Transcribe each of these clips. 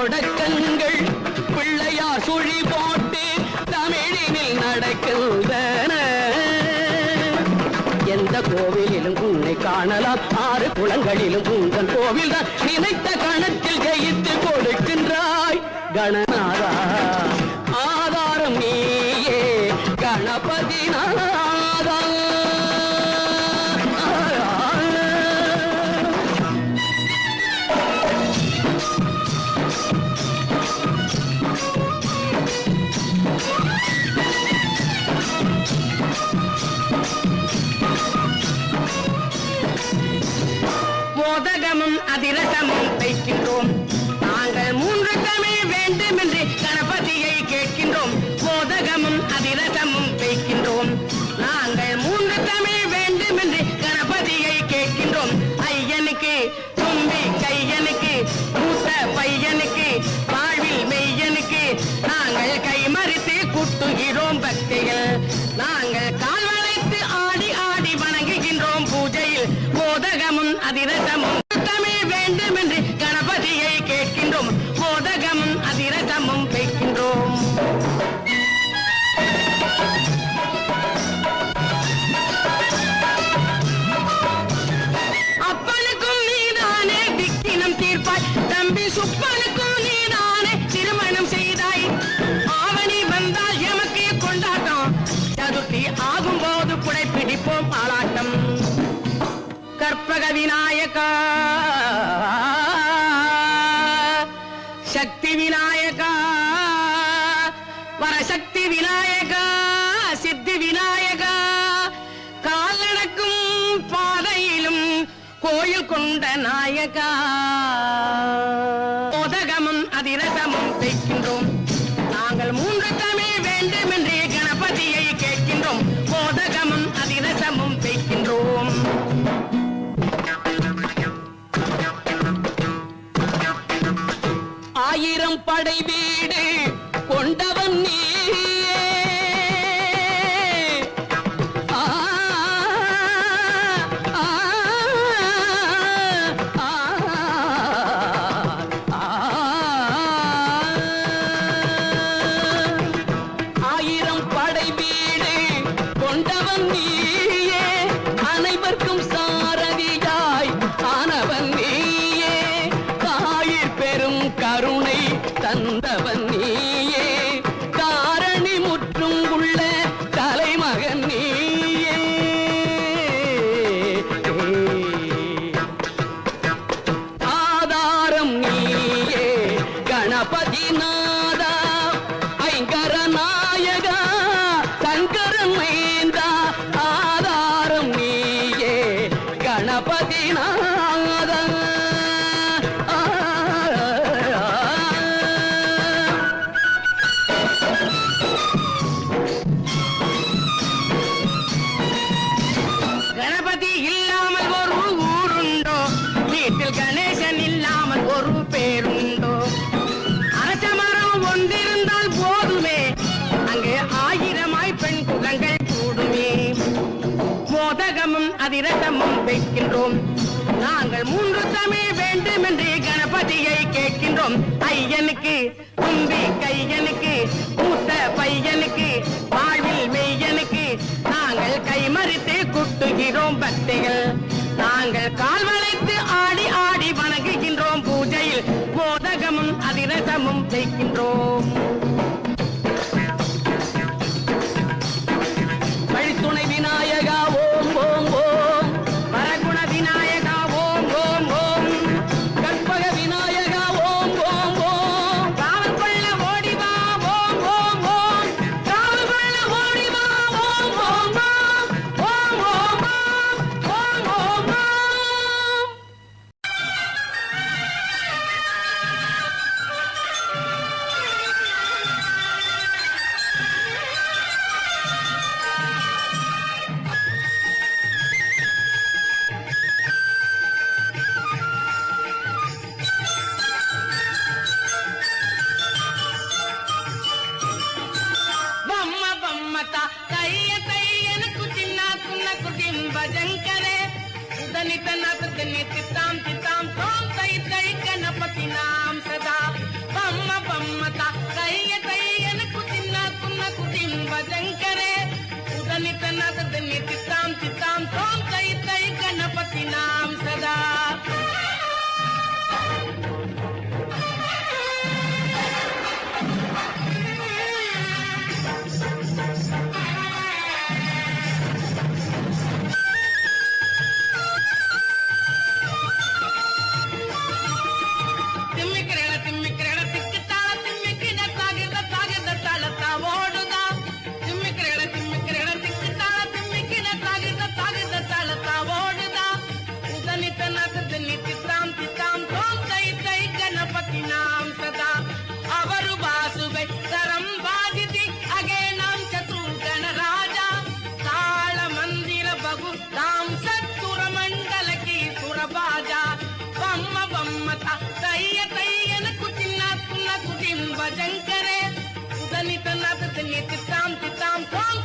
தொடக்கங்கள். பிள்ளையார் சுழி போட்டு தமிழினில் நடக்கின்றன. எந்த கோவிலிலும் உன்னை காணலாம். ஆறு குளங்களிலும் உங்கள் கோவில் தான் நினைத்த கணத்தில் ஜெயித்து கொடுக்கின்றாய். கணநாதா சமம் வைக்கின்றோம் நாங்கள் மூன்று தமிழ் வேண்டும் என்று கணபதியை கேட்கின்றோம். மோதகமும் அதிரசமும் வைக்கின்றோம் நாங்கள் மூன்று தமிழ் வேண்டும் என்று கணபதியை கேட்கின்றோம். ஐயனுக்கு தும்பி கையனுக்கு மூத்த பையனுக்கு வாழ்வில் மெய்யனுக்கு நாங்கள் கைமறித்து குட்டுகிறோம் பக்திகள் நாங்கள் கால் வளைத்து ஆடி ஆடி வணங்குகின்றோம் பூஜையில். மோதகமும் அதிரசமும் விநாயகா. சக்தி விநாயகா. வரசக்தி விநாயகா. சித்தி விநாயகா. கால் நடக்கும் பாதையிலும் கோயில் கொண்ட நாயகா. உதகமும் அதிரசமும் தைக்கின்றோம் ஆடை வீடு தந்தவன் நீயே. காரணி முற்றும் உள்ள தலைமகன் நீயே. ஆதாரம் நீயே. கணபதி நான் மோதகமும் அதிரசமும் வைக்கின்றோம் நாங்கள் மூன்று தமிழ் வேண்டும் என்று கணபதியை கேட்கின்றோம். ஐயனுக்கு தும்பி கையனுக்கு மூத்த பையனுக்கு வாழ்வில் மெய்யனுக்கு நாங்கள் கைமறித்து குட்டுகிறோம் பக்திகள். நாங்கள் கால்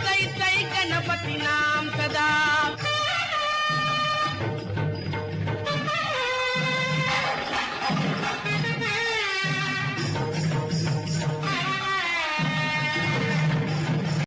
தை தை கண